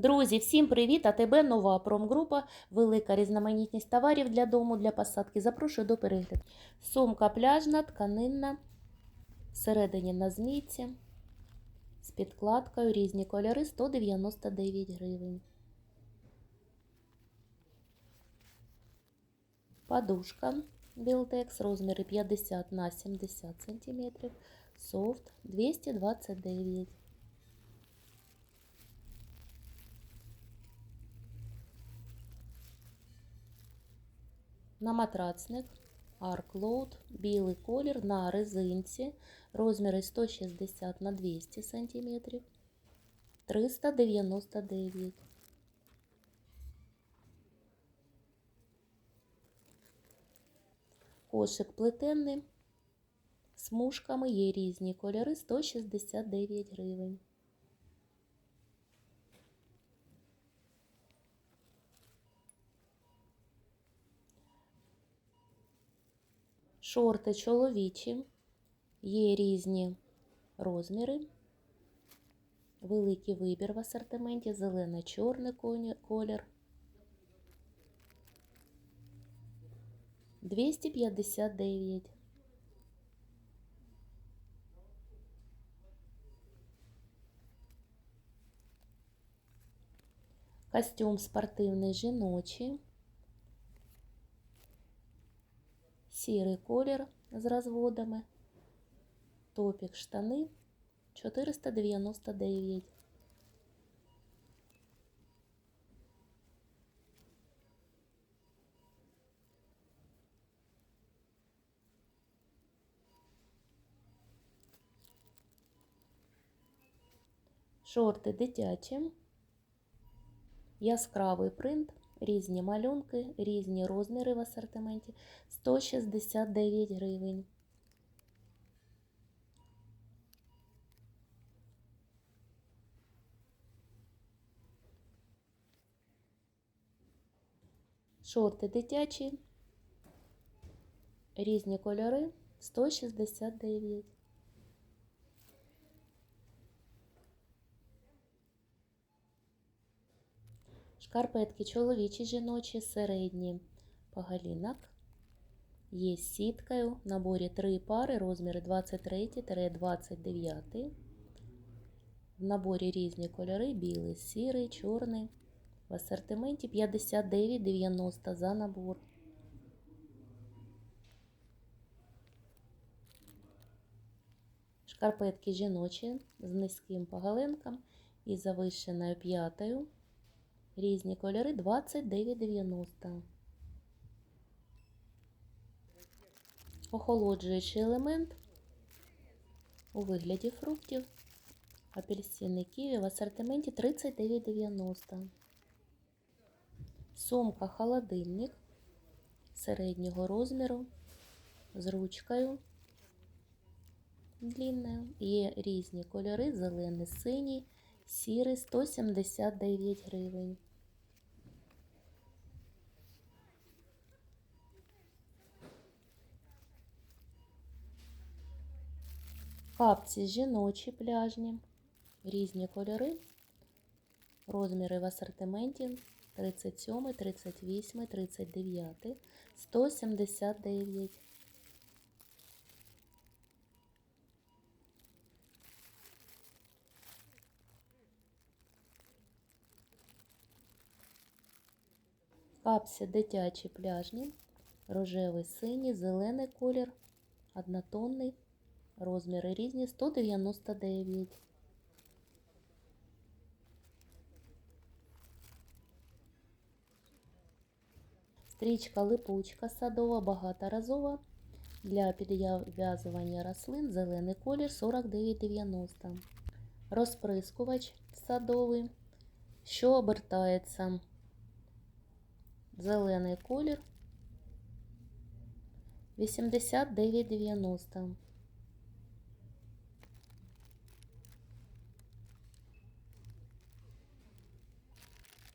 Друзі, всім привіт! А тебе нова промгрупа, велика різноманітність товарів для дому, для посадки. Запрошую до перегляду. Сумка пляжна, тканинна, всередині на змійці, з підкладкою, різні кольори, 199 гривень. Подушка Білтекс, розміри 50 на 70 см, софт 229 На матрацник Arcloud, білий колір на резинці, розміри 160 на 200 см, 399. Кошик плетенний, смужками є різні кольори, 169 гривень. Шорти чоловічі, є різні розміри, великий вибір в асортименті, зелено-чорний колір. 259. Костюм спортивний жіночий. Сірий колір з розводами. Топік штани 499. Шорти дитячі. Яскравий принт, різні малюнки, різні розміри в асортименті 169 гривень. Шорти дитячі, різні кольори 169. Шкарпетки чоловічі, жіночі, середні погалінок. Є з сіткою. В наборі три пари, розміри 23-29. В наборі різні кольори: білий, сірий, чорний. В асортименті 59,90 за набор. Шкарпетки жіночі з низьким погалинком і завищеною п'ятою. Різні кольори 29,90. Охолоджуючий елемент у вигляді фруктів. Апельсини ківі в асортименті 39,90. Сумка холодильник середнього розміру з ручкою длинною. Є різні кольори: зелений, синій, сірий 179 гривень. Капці жіночі пляжні, різні кольори, розміри в асортименті 37, 38, 39, 179. Капці дитячі пляжні, рожевий, синій, зелений колір, однотонний, розміри різні. 199. Стрічка липучка садова, багаторазова. Для підв'язування рослин, зелений колір 49,90. Розприскувач садовий, що обертається зелений колір 89,90.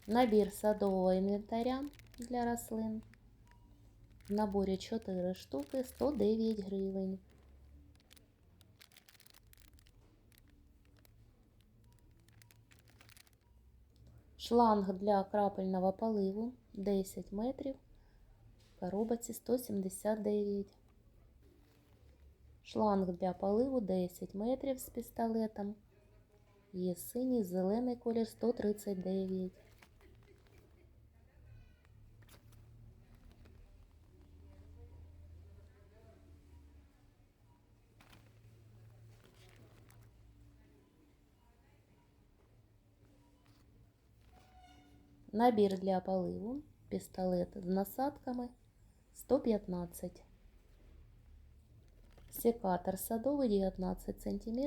Набір садового інвентаря для рослин. В наборі 4 штуки 109 гривень. Шланг для крапельного поливу 10 метрів. Коробці 179. Шланг для поливу 10 метрів з пістолетом. Є синій, зелений колір 139. Набір для поливу. Пістолет з насадками 115. Секатор садовий 19 см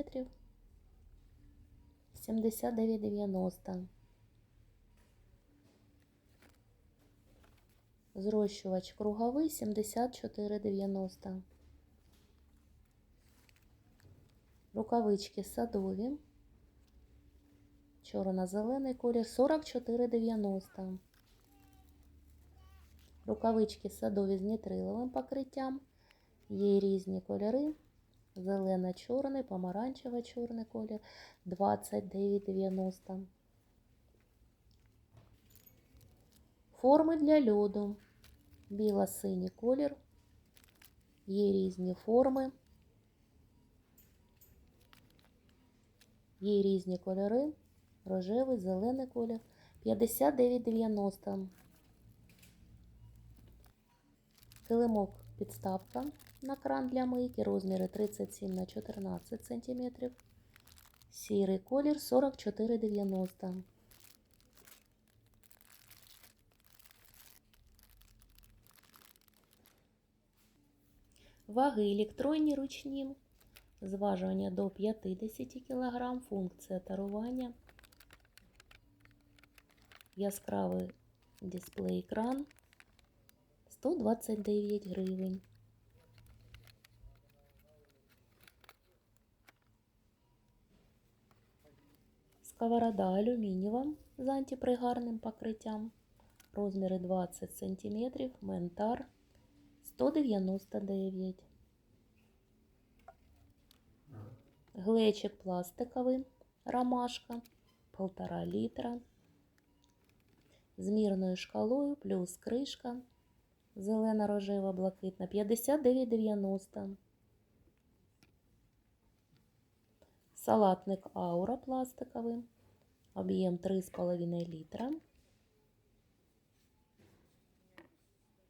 79,90. Зрощувач круговий 74,90. Рукавички садові. Чорно-зелений колір 44,90. Рукавички садові з нітриловим покриттям. Є різні кольори. Зелено-чорний, помаранчево-чорний колір 29,90. Форми для льоду. Біло-синій колір. Є різні форми. Є різні кольори. Рожевий, зелений колір 59,90. Килимок підставка на кран для мийки, розміри 37 на 14 см. Сірий колір 44,90. Ваги електронні ручні. Зважування до 50 кг. Функція тарування. Яскравий дисплей екран 129 гривень. Сковорода алюмінієва з антипригарним покриттям. Розміри 20 см. Ментар 199. Глечик пластиковий. Ромашка 1,5 літра. З мірною шкалою плюс кришка. Зелена рожева блакитна 59,90. Салатник Аура пластиковий. Об'єм 3,5 літра.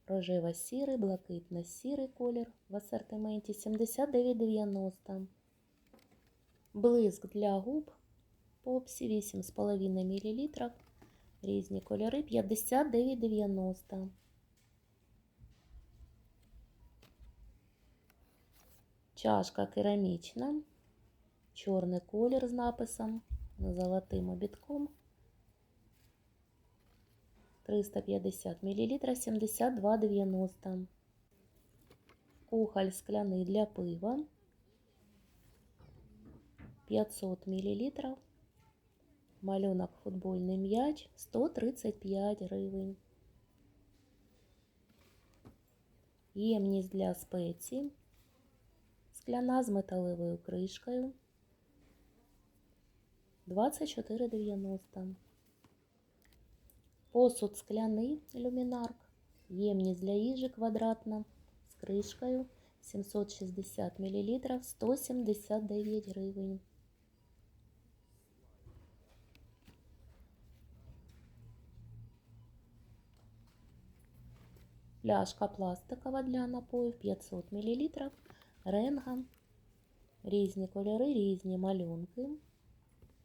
Рожево-сірий, блакитно-сірий колір в асортименті 79,90. Блиск для губ Попсі 8,5 мл. Різні кольори 59,90. Чашка керамічна. Чорний колір з написом з золотим обідком. 350 мл 72,90. Кухоль скляний для пива. 500 мл. Малюнок футбольний м'яч 135 гривень. Ємність для спецій. Скляна з металевою кришкою 24,90. Посуд скляний люмінарк. Ємність для їжі квадратна з кришкою 760 мл 179 гривень. Пляшка пластикова для напоїв 500 мл. Ренга. Різні кольори, різні малюнки.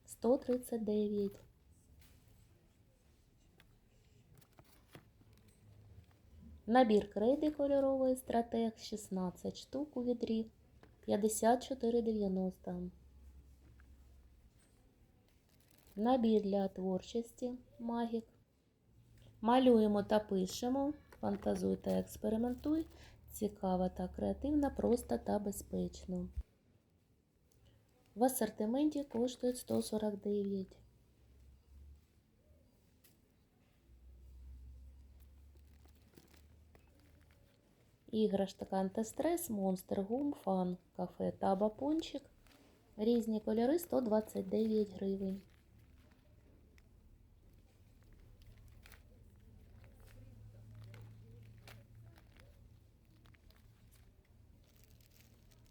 139. Набір крейди кольорової стратег 16 штук у відрі 54,90. Набір для творчості магік. Малюємо та пишемо. Фантазуй та експериментуй. Цікаво та креативно, просто та безпечно. В асортименті коштують 149. Іграшка антистрес, монстр гум, фан, кафе та бапончик. Різні кольори 129 гривень.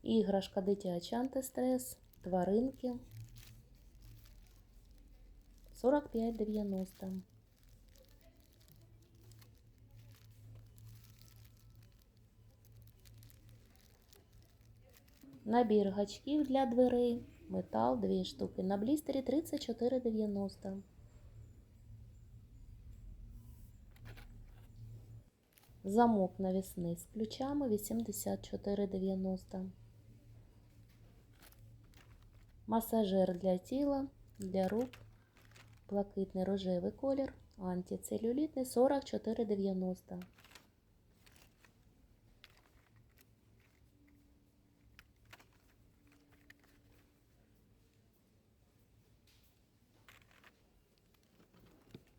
Іграшка дитяча антистрес, тваринки. 45,90. Набір гачків для дверей. Метал 2 штуки. На блістері 34,90. Замок навісний з ключами 84,90. Масажер для тіла, для рук. Блакитний рожевий колір. Антицелюлітний 44,90.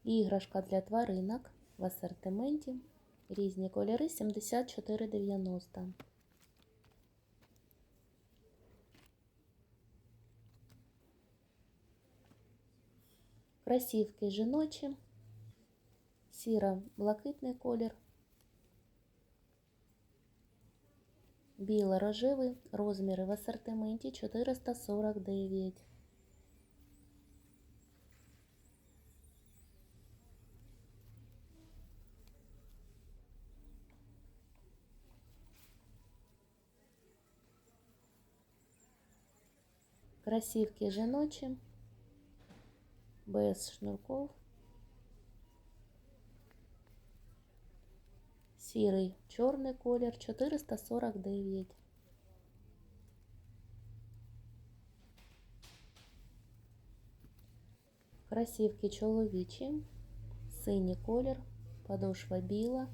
Іграшка для тваринок в асортименті. Різні кольори 74,90. Красівки жіночі. Сіра блакитний колір. Біло-рожевий. Розміри в асортименті 449. Красівки жіночі, без шнурков. Сірий чорний колір 449. Красівки чоловічі, синій колір, подошва біла,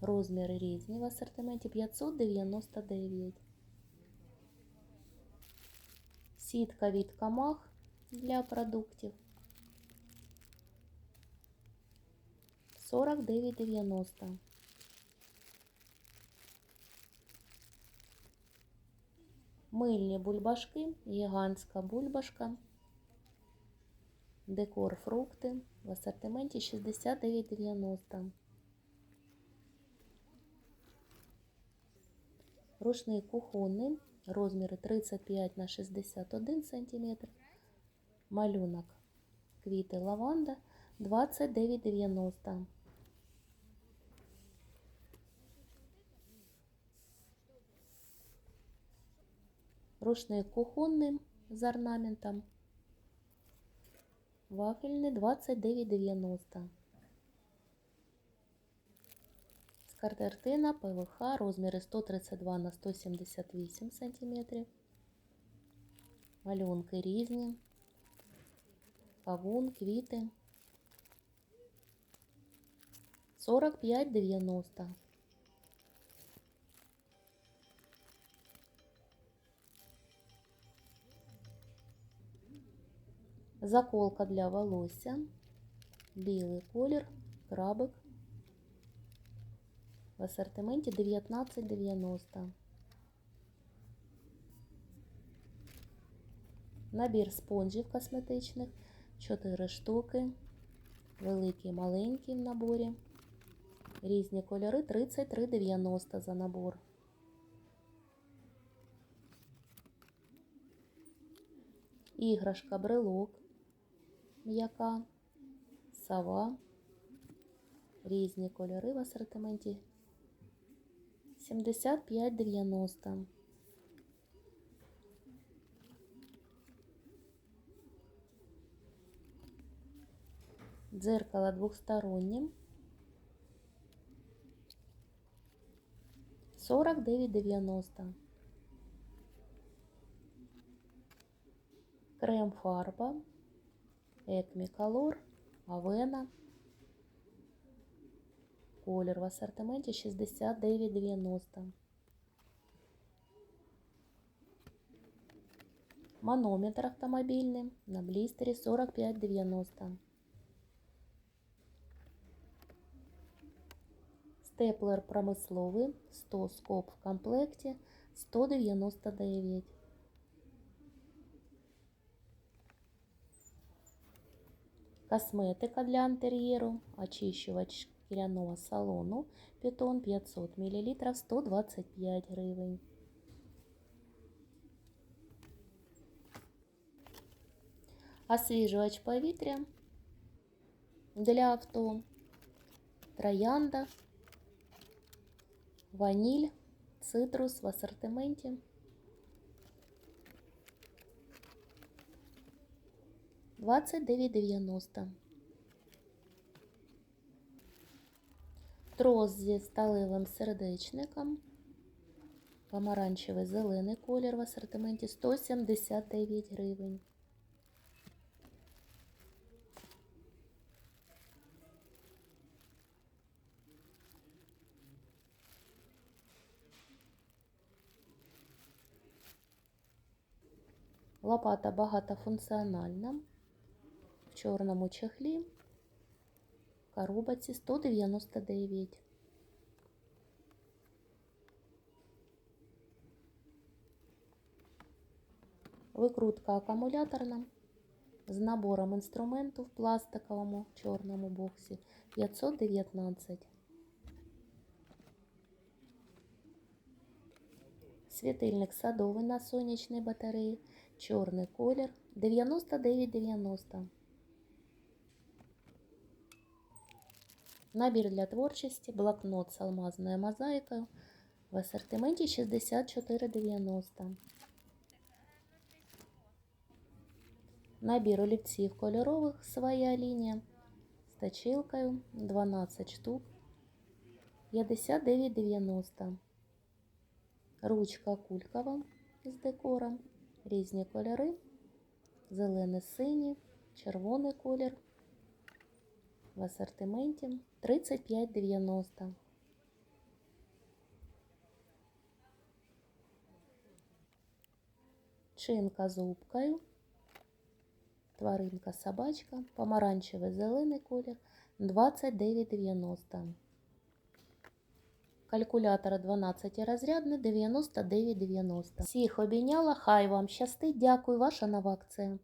розміри різні в асортименті 599. Сітка від камах для продуктів 49,90. Мильні бульбашки, гігантська бульбашка, декор фрукти в асортименті 69,90. Рушник кухонний, розміри 35 на 61 см. Малюнок квіти лаванда 29,90. Рушник кухонний з орнаментом. Вафельний 29,90. Скатертина ПВХ розміри 132 на 178 см. Малюнки різні. Кавун, квіти. 45,90. Заколка для волосся. Білий колір, крабик. В асортименті 19,90. Набір спонжів косметичних 4 штуки. Великий, маленький в наборі. Різні кольори 33,90 за набор. Іграшка брелок м'яка, сова. Різні кольори в асортименті 75,90. Дзеркало двухстороннє. 49,90. Крем фарба. Екмі Color. Авена. Колір в асортименті 69,90. Манометр автомобільний на блістері 45,90. Степлер промисловий 100 скоб в комплекті 199. Косметика для антерьеру, очищувач шкіряного салону, пітон 500 мл 125 гривень. Освіжувач повітря для авто, троянда, ваніль, цитрус в асортименті. Двадцять дев'ять дев'яносто. Трос зі сталевим сердечником. Помаранчевий зелений колір в асортименті 179 гривень. Лопата багатофункціональна. Чорному чехлі. Коробці 199. Викрутка акумуляторна з набором інструменту в пластиковому чорному боксі 519. Світильник садовий на сонячній батареї, чорний колір 99,90. Набір для творчості, блокнот з алмазною мозаїкою в асортименті 64,90. Набір олівців кольорових своя лінія з точилкою 12 штук 59,90. Ручка кулькова з декором, різні кольори, зелений, синій, червоний колір в асортименті 35,90. Шинка з губкою, тваринка собачка, помаранчевий зелений колір 29,90. Калькулятор 12 розрядний 99,90. Всіх обійняла, хай вам щастить. Дякую, ваша нова акція.